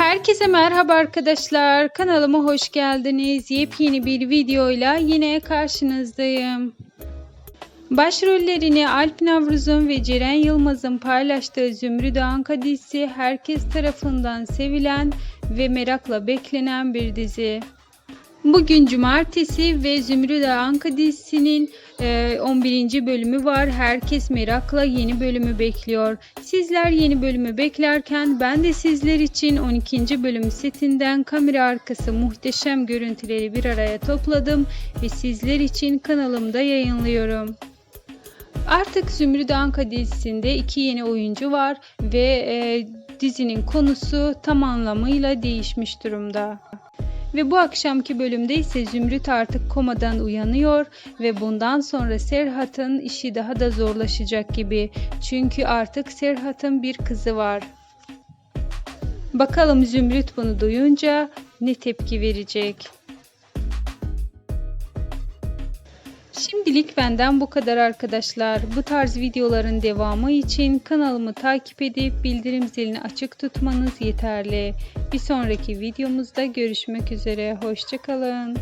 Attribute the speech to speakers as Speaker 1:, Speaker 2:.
Speaker 1: Herkese merhaba arkadaşlar. Kanalıma hoş geldiniz. Yepyeni bir videoyla yine karşınızdayım. Başrollerini Alp Navruz'un ve Ceren Yılmaz'ın paylaştığı Zümrüt Anka dizisi herkes tarafından sevilen ve merakla beklenen bir dizi. Bugün cumartesi ve Zümrüt Anka dizisinin e, 11. bölümü var. Herkes merakla yeni bölümü bekliyor. Sizler yeni bölümü beklerken ben de sizler için 12. bölüm setinden kamera arkası muhteşem görüntüleri bir araya topladım ve sizler için kanalımda yayınlıyorum. Artık Zümrüt Anka dizisinde iki yeni oyuncu var ve e, dizinin konusu tam anlamıyla değişmiş durumda. Ve bu akşamki bölümde ise Zümrüt artık komadan uyanıyor ve bundan sonra Serhat'ın işi daha da zorlaşacak gibi. Çünkü artık Serhat'ın bir kızı var. Bakalım Zümrüt bunu duyunca ne tepki verecek? Şimdilik benden bu kadar arkadaşlar. Bu tarz videoların devamı için kanalımı takip edip bildirim zilini açık tutmanız yeterli. Bir sonraki videomuzda görüşmek üzere. Hoşçakalın.